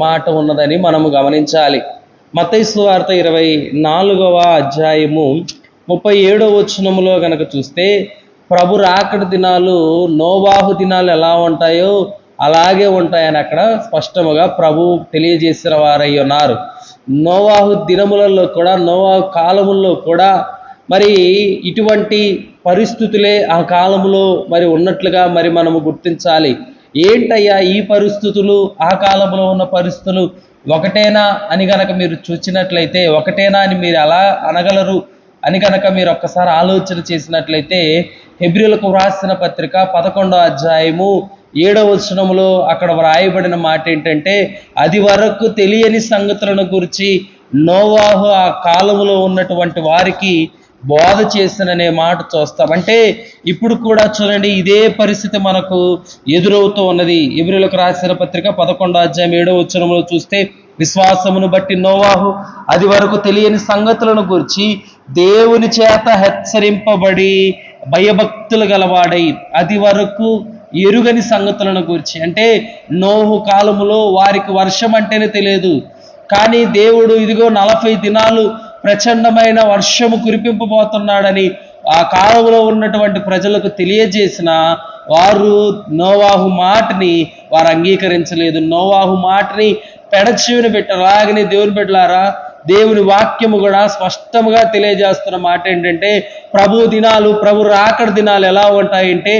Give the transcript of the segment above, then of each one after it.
మాట ఉన్నదని మనము గమనించాలి. మతైసు వార్త ఇరవై నాలుగవ అధ్యాయము ముప్పై ఏడవ వచనములో గనక చూస్తే ప్రభు రాకడ దినాలు నోవాహు దినాలు ఎలా ఉంటాయో అలాగే ఉంటాయని అక్కడ స్పష్టముగా ప్రభు తెలియజేసిన వారై ఉన్నారు. నోవాహు దినములలో కూడా నోవాహు కాలముల్లో కూడా మరి ఇటువంటి పరిస్థితులే ఆ కాలంలో మరి ఉన్నట్లుగా మరి మనము గుర్తించాలి. ఏంటయ్యా ఈ పరిస్థితులు? ఆ కాలంలో ఉన్న పరిస్థితులు ఒకటేనా అని గనక మీరు చూచినట్లయితే ఒకటేనా అని మీరు ఎలా అనగలరు అని కనుక మీరు ఒక్కసారి ఆలోచన చేసినట్లయితే హెబ్రిలకు వ్రాసిన పత్రిక పదకొండో అధ్యాయము ఏడవ వచనంలో అక్కడ వ్రాయబడిన మాట ఏంటంటే అది వరకు తెలియని సంగతులను గురించి నోవాహు ఆ కాలములో ఉన్నటువంటి వారికి బోధ చేసిననే మాట చూస్తాం. అంటే ఇప్పుడు కూడా చూడండి ఇదే పరిస్థితి మనకు ఎదురవుతూ ఉన్నది. ఎబ్రిలకు రాసిన పత్రిక పదకొండో అధ్యాయం ఏడో వచ్చరంలో చూస్తే విశ్వాసమును బట్టి నోవాహు అది వరకు తెలియని సంగతులను గురించి దేవుని చేత హెచ్చరింపబడి భయభక్తులు గలవాడై అది వరకు ఎరుగని సంగతులను గురించి. అంటే నోహు కాలములో వారికి వర్షం అంటేనే తెలియదు. కానీ దేవుడు ఇదిగో నలభై దినాలు ప్రచండమైన వర్షము కురిపింపబోతున్నాడని ఆ కాలంలో ఉన్నటువంటి ప్రజలకు తెలియజేసిన వారు నోవాహు మాటని వారు అంగీకరించలేదు. నోవాహు మాటని పెడచెవిన పెట్టారు అలాగనే దేవుని బిడ్డలారా దేవుని వాక్యము కూడా స్పష్టముగా తెలియజేస్తున్న మాట ఏంటంటే ప్రభు దినాలు ప్రభు రాకడ దినాలు ఎలా ఉంటాయంటే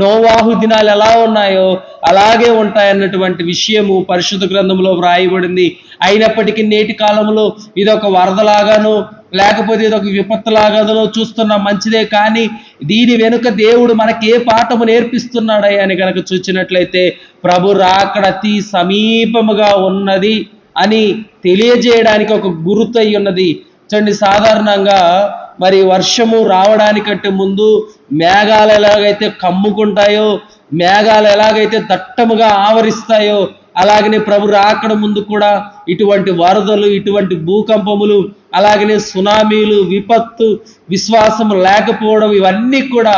నోవాహు దినాలు ఎలా ఉన్నాయో అలాగే ఉంటాయన్నటువంటి విషయము పరిశుద్ధ గ్రంథంలో వ్రాయబడింది. అయినప్పటికీ నేటి కాలంలో ఇదొక వరదలాగాను లేకపోతే ఇదొక విపత్తులాగానో చూస్తున్నా మంచిదే కానీ దీని వెనుక దేవుడు మనకి ఏ పాఠము నేర్పిస్తున్నాడయ్యా అని కనుక చూసినట్లయితే ప్రభు రాకడ అతి సమీపముగా ఉన్నది. అని తెలియజేయడానికి ఒక గుర్తు అయి ఉన్నది. చూడండి సాధారణంగా మరి వర్షము రావడానికంటే ముందు మేఘాలు ఎలాగైతే కమ్ముకుంటాయో మేఘాలు ఎలాగైతే దట్టముగా ఆవరిస్తాయో అలాగనే ప్రభు రాకడ ముందు కూడా ఇటువంటి వరదలు ఇటువంటి భూకంపములు అలాగనే సునామీలు విపత్తు విశ్వాసం లేకపోవడం ఇవన్నీ కూడా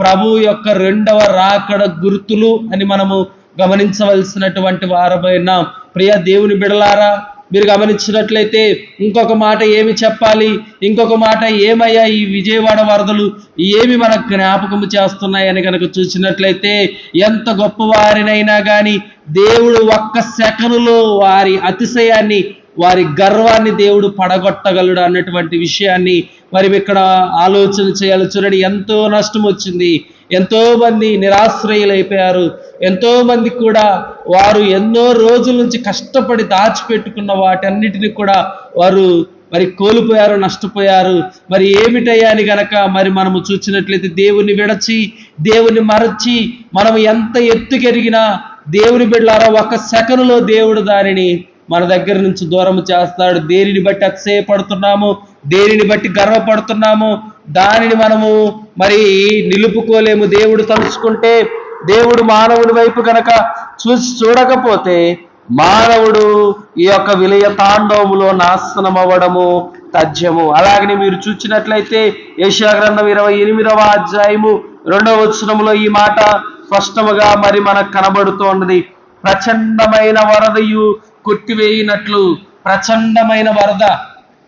ప్రభు యొక్క రెండవ రాకడ గుర్తులు అని మనము గమనించవలసినటువంటి వారమైన ప్రియ దేవుని బిడలారా మీరు గమనించినట్లయితే ఇంకొక మాట ఏమి చెప్పాలి? ఇంకొక మాట ఏమయ్యా ఈ విజయవాడ వరదలు? ఏమి మన జ్ఞాపకం చేస్తున్నాయని కనుక చూసినట్లయితే ఎంత గొప్పవారినైనా కానీ దేవుడు ఒక్క సెకనులో వారి అతిశయాన్ని వారి గర్వాన్ని దేవుడు పడగొట్టగలడు అన్నటువంటి విషయాన్ని మరి ఇక్కడ ఆలోచన చేయాలి. చూడండి ఎంతో నష్టం వచ్చింది. ఎంతోమంది నిరాశ్రయులైపోయారు. ఎంతోమంది కూడా వారు ఎన్నో రోజుల నుంచి కష్టపడి దాచిపెట్టుకున్న వాటన్నిటిని కూడా వారు మరి కోల్పోయారు నష్టపోయారు. మరి ఏమిటయ్యాని గనక మరి మనము చూసినట్లయితే దేవుని విడచి దేవుని మరచి మనం ఎంత ఎత్తుకెరిగినా దేవుని బిడ్డలారా ఒక సెకనులో దేవుడు దానిని మన దగ్గర నుంచి దూరం చేస్తాడు. దేనిని బట్టి అతిశయపడుతున్నాము? దేనిని బట్టి గర్వపడుతున్నాము దానిని మనము మరి నిలుపుకోలేము. దేవుడు తలుచుకుంటే దేవుడు మానవుడి వైపు కనుక చూసి చూడకపోతే మానవుడు ఈ యొక్క విలయ తాండవములో నాశనం అవ్వడము తథ్యము. అలాగని మీరు చూసినట్లయితే ఏషియా గ్రంథం ఇరవై ఎనిమిదవ అధ్యాయము రెండవ వచనములో ఈ మాట స్పష్టముగా మరి మనకు కనబడుతోన్నది ప్రచండమైన వరదయు కొట్టివేయినట్లు ప్రచండమైన వరద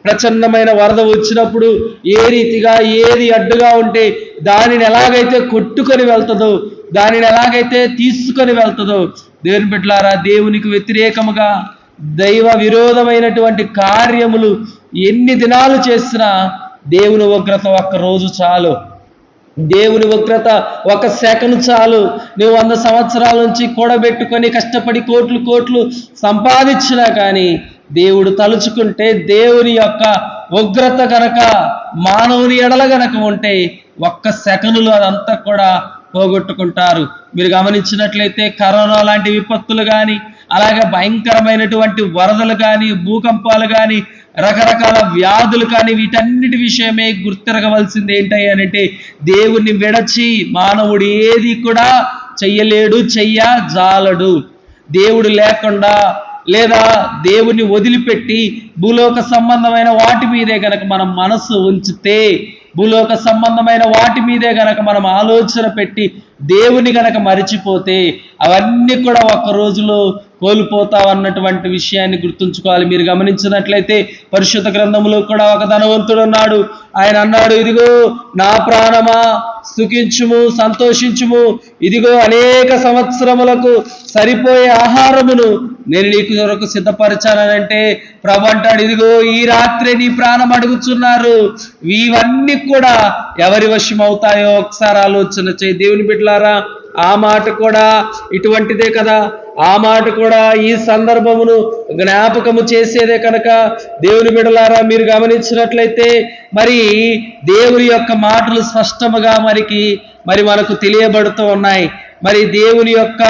ప్రచన్నమైన వరద వచ్చినప్పుడు ఏ రీతిగా ఏది అడ్డుగా ఉంటే దానిని ఎలాగైతే కొట్టుకొని వెళ్తుందో దానిని ఎలాగైతే తీసుకొని వెళ్తుందో దేవుని బిడ్డలారా దేవునికి వ్యతిరేకముగా దైవ విరోధమైనటువంటి కార్యములు ఎన్ని దినాలు చేసినా దేవుని ఉగ్రత ఒక్క రోజు చాలు. దేవుని ఉగ్రత ఒక సెకండ్ చాలు. నువ్వు వంద సంవత్సరాల నుంచి కూడబెట్టుకొని కష్టపడి కోట్లు కోట్లు సంపాదించినా కానీ దేవుడు తలుచుకుంటే దేవుని యొక్క ఉగ్రత గనక మానవుని ఎడల గనక ఉంటే ఒక్క సెకనులు అదంతా కూడా పోగొట్టుకుంటారు. మీరు గమనించినట్లయితే కరోనా లాంటి విపత్తులు కానీ అలాగే భయంకరమైనటువంటి వరదలు కానీ భూకంపాలు కానీ రకరకాల వ్యాధులు కానీ వీటన్నిటి విషయమే గుర్తిరగవలసింది ఏంటి అంటే దేవుణ్ణి విడచి మానవుడు ఏది కూడా చెయ్యలేడు చెయ్య జాలడు దేవుడు లేకుండా లేదా దేవుని వదిలిపెట్టి భూలోక సంబంధమైన వాటి మీదే గనక మనం మనస్సు ఉంచితే భూలోక సంబంధమైన వాటి మీదే గనక మనం ఆలోచన పెట్టి దేవుని గనక మరిచిపోతే అవన్నీ కూడా ఒక రోజులో కోల్పోతావు అన్నటువంటి విషయాన్ని గుర్తుంచుకోవాలి. మీరు గమనించినట్లయితే పరిశుద్ధ గ్రంథంలో కూడా ఒక ధనవంతుడు ఉన్నాడు. ఆయన అన్నాడు ఇదిగో నా ప్రాణమా సుఖించుము సంతోషించుము. ఇదిగో అనేక సంవత్సరములకు సరిపోయే ఆహారమును నేను నీకు కొరకు సిద్ధపరచానంటే ప్రభు అంటాడు ఇదిగో ఈ రాత్రి నీ ప్రాణం అడుగుతున్నారు ఇవన్నీ కూడా ఎవరి వశం అవుతాయో ఒకసారి ఆలోచన చేయి. దేవుని బిడ్డలారా ఆ మాట కూడా ఇటువంటిదే కదా. ఆ మాట కూడా ఈ సందర్భమును జ్ఞాపకము చేసేదే కనుక దేవుని బిడలారా మీరు గమనించినట్లయితే మరి దేవుని యొక్క మాటలు స్పష్టముగా మనకి మరి మనకు తెలియబడుతూ ఉన్నాయి. మరి దేవుని యొక్క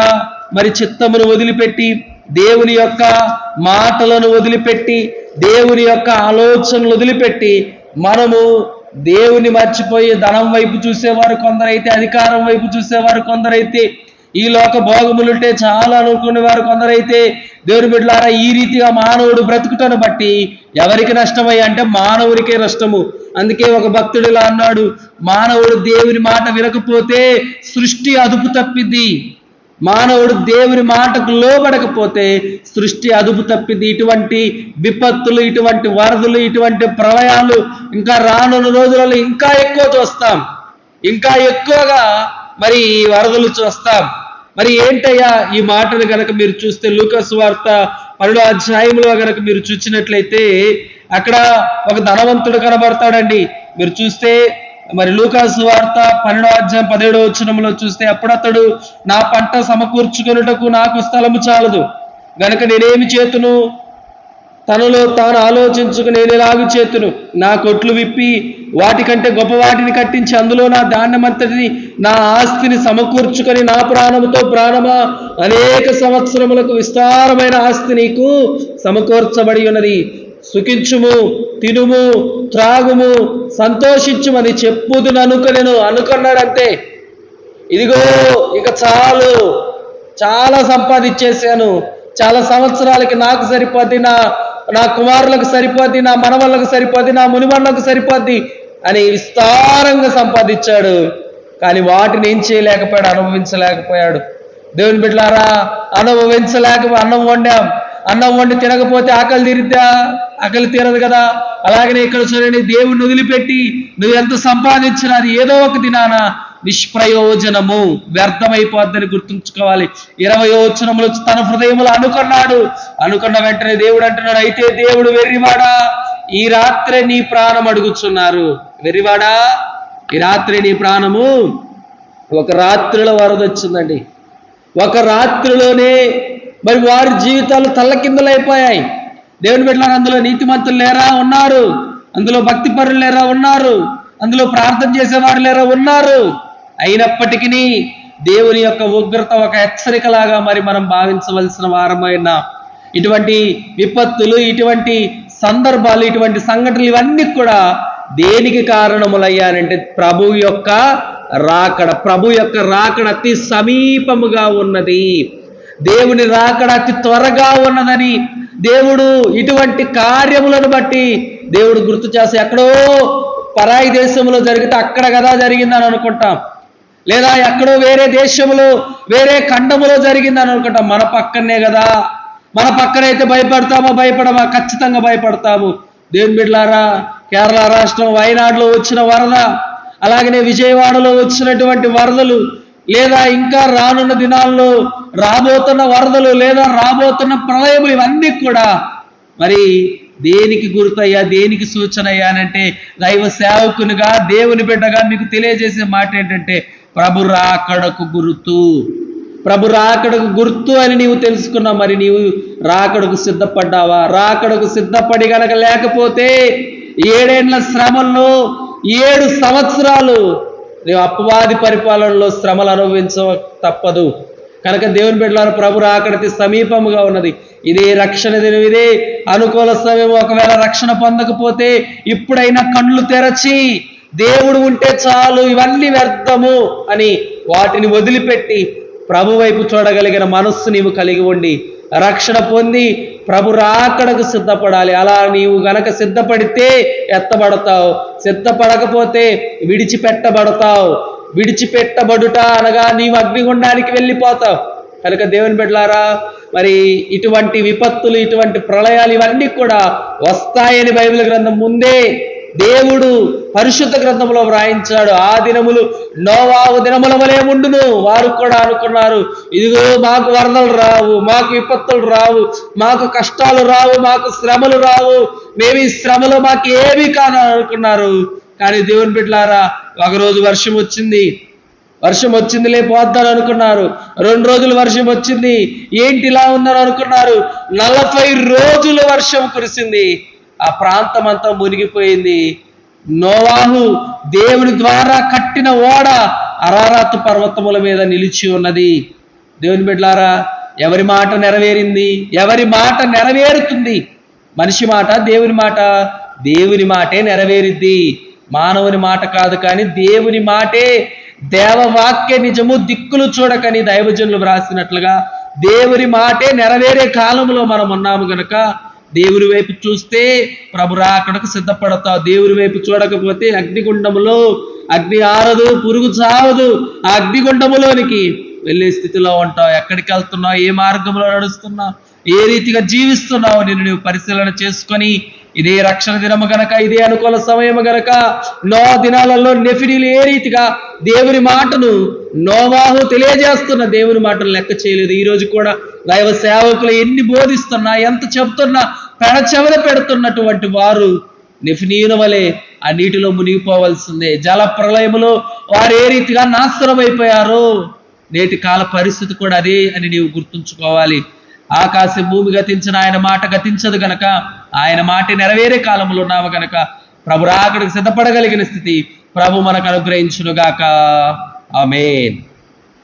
మరి చిత్తమును వదిలిపెట్టి దేవుని యొక్క మాటలను వదిలిపెట్టి దేవుని యొక్క ఆలోచనలు వదిలిపెట్టి మనము దేవుని మర్చిపోయి ధనం వైపు చూసేవారు కొందరైతే అధికారం వైపు చూసేవారు కొందరైతే ఈ లోక భోగములుంటే చాలా అనుకునే వారు కొందరైతే దేవుని బిడ్డలారా ఈ రీతిగా మానవుడు బ్రతుకుటను బట్టి ఎవరికి నష్టమై అంటే మానవునికే నష్టము. అందుకే ఒక భక్తుడు ఇలా అన్నాడు మానవుడు దేవుని మాట వినకపోతే సృష్టి అదుపు తప్పిద్ది. మానవుడు దేవుని మాటకు లోబడకపోతే సృష్టి అదుపు తప్పింది ఇటువంటి విపత్తులు ఇటువంటి వరదలు ఇటువంటి ప్రళయాలు ఇంకా రానున్న రోజులలో ఇంకా ఎక్కువ చూస్తాం. ఇంకా ఎక్కువగా మరి ఈ వరదలు చూస్తాం. మరి ఏంటయ్యా ఈ మాటను గనక మీరు చూస్తే లూకస్ వార్త పన్నెండో అధ్యాయంలో గనక మీరు చూసినట్లయితే అక్కడ ఒక ధనవంతుడు కనబడతాడండి. మీరు చూస్తే మరి లూకాస్ వార్త పన్నెండో అధ్యాయం పదిహేడో వచ్చినంలో చూస్తే అప్పుడతడు నా పంట సమకూర్చుకొనుటకు నాకు స్థలము చాలదు. గనక నేనేమి చేతును? తనలో తాను ఆలోచించుకు నేను ఎలాగు చేతును? నా కొట్లు విప్పి వాటికంటే గొప్ప వాటిని కట్టించి అందులో నా ధాన్యమంతటిని నా ఆస్తిని సమకూర్చుకొని నా ప్రాణముతో ప్రాణమా? అనేక సంవత్సరములకు విస్తారమైన ఆస్తి నీకు సమకూర్చబడి ఉన్నది. సుఖించుము తినుము త్రాగుము సంతోషించుమని చెప్పుదును అనుకొనెను అనుకున్నాడంతే. ఇదిగో ఇక చాలు. చాలా సంపాదించేశాను చాలా సంవత్సరాలకి నాకు సరిపోద్ది నా నా కుమారులకు సరిపోద్ది నా మనవళ్ళకు సరిపోద్ది నా మునిమళ్ళకు సరిపోద్ది అని విస్తారంగా సంపాదించాడు. కానీ వాటిని ఏం చేయలేకపోయాడు అనుభవించలేకపోయాడు. దేవుని బిడ్డలారా అనుభవించలేక అన్నం వండాం. అన్నం వండి తినకపోతే ఆకలి తీరిద్దా? ఆకలి తీరదు కదా. అలాగనే ఇక్కడ చూడండి దేవుణ్ణి వదిలిపెట్టి నువ్వు ఎంత సంపాదించినా అది ఏదో ఒక దినాన నిష్ప్రయోజనము వ్యర్థమైపోద్దని గుర్తుంచుకోవాలి. ఇరవై యోచనములు తన హృదయములు అనుకున్నాడు. అనుకున్న వెంటనే దేవుడు అంటున్నాడు అయితే దేవుడు వెర్రివాడా? ఈ రాత్రే నీ ప్రాణం అడుగుచున్నారు. వెర్రివాడా? ఈ రాత్రి నీ ప్రాణము ఒక రాత్రిలో వరద వచ్చిందండి ఒక రాత్రిలోనే మరి వారి జీవితాలు తల్లకిందులైపోయాయి. దేవుని బిడ్డలారు అందులో నీతిమంతులు లేరా ఉన్నారు. అందులో భక్తిపరులు లేరా ఉన్నారు. అందులో ప్రార్థన చేసేవారు లేరా ఉన్నారు. అయినప్పటికీ దేవుని యొక్క ఉగ్రత ఒక హెచ్చరికలాగా మరి మనం భావించవలసిన వారమైన ఇటువంటి విపత్తులు ఇటువంటి సందర్భాలు ఇటువంటి సంఘటనలు ఇవన్నీ కూడా దేనికి కారణములయ్యానంటే ప్రభు యొక్క రాకడ ప్రభు యొక్క రాకడ అతి సమీపముగా ఉన్నది. దేవుని రాకడ అతి త్వరగా ఉన్నదని దేవుడు ఇటువంటి కార్యములను బట్టి దేవుడు గుర్తు చేసి ఎక్కడో పరాయి దేశంలో జరిగితే అక్కడ కదా జరిగిందని అనుకుంటాం. లేదా ఎక్కడో వేరే దేశంలో వేరే ఖండములో జరిగిందని అనుకుంటాం మన పక్కనే కదా. మన పక్కనైతే భయపడతామా భయపడమా? ఖచ్చితంగా భయపడతాము. దేవుని బిడ్లారా కేరళ రాష్ట్రం వయనాడులో వచ్చిన వరద అలాగనే విజయవాడలో వచ్చినటువంటి వరదలు లేదా ఇంకా రానున్న దినాల్లో రాబోతున్న వరదలు లేదా రాబోతున్న ప్రళయములు ఇవన్నీ కూడా మరి దేనికి గుర్తయ్యా దేనికి సూచన అయ్యా అంటే దైవ సేవకునిగా దేవుని బిడ్డగా మీకు తెలియజేసే మాట ఏంటంటే ప్రభు రాకడకు గుర్తు. ప్రభు రాకడకు గుర్తు అని నీవు తెలుసుకున్నావు మరి నీవు రాకడకు సిద్ధపడ్డావా? రాకడకు సిద్ధపడి గనక లేకపోతే ఏడేండ్ల శ్రమల్లో ఏడు సంవత్సరాలు నీవు అపవాది పరిపాలనలో శ్రమలు అనుభవించ తప్పదు. కనుక దేవుని బిడ్డలను ప్రభు రాకడికి సమీపముగా ఉన్నది. ఇదే రక్షణ దినం ఇదే అనుకూల సమయం. ఒకవేళ రక్షణ పొందకపోతే ఇప్పుడైనా కళ్ళు తెరచి దేవుడు ఉంటే చాలు ఇవన్నీ వ్యర్థము అని వాటిని వదిలిపెట్టి ప్రభు వైపు చూడగలిగిన మనస్సు నీవు కలిగి ఉండి రక్షణ పొంది ప్రభు రాకడకు సిద్ధపడాలి. అలా నీవు గనక సిద్ధపడితే ఎత్తబడతావు. సిద్ధపడకపోతే విడిచిపెట్టబడతావు. విడిచిపెట్టబడుట అనగా నీవు అగ్నిగుండానికి వెళ్ళిపోతావు. కనుక దేవుని బిడ్డలారా మరి ఇటువంటి విపత్తులు ఇటువంటి ప్రళయాలు ఇవన్నీ కూడా వస్తాయని బైబిల్ గ్రంథం ముందే దేవుడు పరిశుద్ధ గ్రంథంలో వ్రాయించాడు. ఆ దినములు నోవావు దినముల వలె ఉండును. వారు కూడా అనుకున్నారు ఇదిగో మాకు వరదలు రావు మాకు విపత్తులు రావు మాకు కష్టాలు రావు మాకు శ్రమలు రావు. మేము ఈ శ్రమలు మాకు ఏమీ కాను అనుకున్నారు. కానీ దేవుని బిడ్డలారా ఒకరోజు వర్షం వచ్చింది. వర్షం వచ్చింది లేకపోద్దాను అనుకున్నారు. రెండు రోజులు వర్షం వచ్చింది. ఏంటి ఇలా ఉందని అనుకున్నారు. నలభై రోజులు వర్షం కురిసింది. ఆ ప్రాంతం అంతా మునిగిపోయింది. నోవాహు దేవుని ద్వారా కట్టిన ఓడ అరారాతు పర్వతముల మీద నిలిచి ఉన్నది. దేవుని బిడ్లారా ఎవరి మాట నెరవేరింది? ఎవరి మాట నెరవేరుతుంది? మనిషి మాట దేవుని మాట దేవుని మాటే నెరవేరిద్ది. మానవుని మాట కాదు కానీ దేవుని మాటే దేవవాక్య నిజము దిక్కులు చూడకని దైవజనులు వ్రాసినట్లుగా దేవుని మాటే నెరవేరే కాలంలో మనం ఉన్నాము గనక దేవుని వైపు చూస్తే ప్రభు రాకడకు సిద్ధపడతావు దేవుని వైపు చూడకపోతే అగ్నిగుండములో అగ్ని ఆరదు పురుగు చావదు. ఆ అగ్నిగుండములోనికి వెళ్ళే స్థితిలో ఉంటావు ఎక్కడికి వెళ్తున్నావు ఏ మార్గంలో నడుస్తున్నావు ఏ రీతిగా జీవిస్తున్నావు నేను నువ్వు పరిశీలన చేసుకొని ఇదే రక్షణ దినము గనక ఇదే అనుకూల సమయము గనక నో దినాలలో నెఫిడీలు ఏ రీతిగా దేవుని మాటను నోవాహు తెలియజేస్తున్న దేవుని మాటలు లెక్క చేయలేదు. ఈ రోజు కూడా దైవ సేవకులు ఎన్ని బోధిస్తున్నా ఎంత చెప్తున్నా పెడచెవల పెడుతున్నటువంటి వారు నిఫినీయుల వలె ఆ నీటిలో మునిగిపోవలసిందే. జల ప్రళయములో వారు ఏ రీతిగా నాశనం అయిపోయారు నేటి కాల పరిస్థితి కూడా అదే అని నీవు గుర్తుంచుకోవాలి. ఆకాశం భూమి గతించిన ఆయన మాట గతించదు గనక ఆయన మాట నెరవేరే కాలంలో ఉన్నాము గనక ప్రభు రాకడికి సిద్ధపడగలిగిన స్థితి ప్రభు మనకు అనుగ్రహించునుగాక. Amen.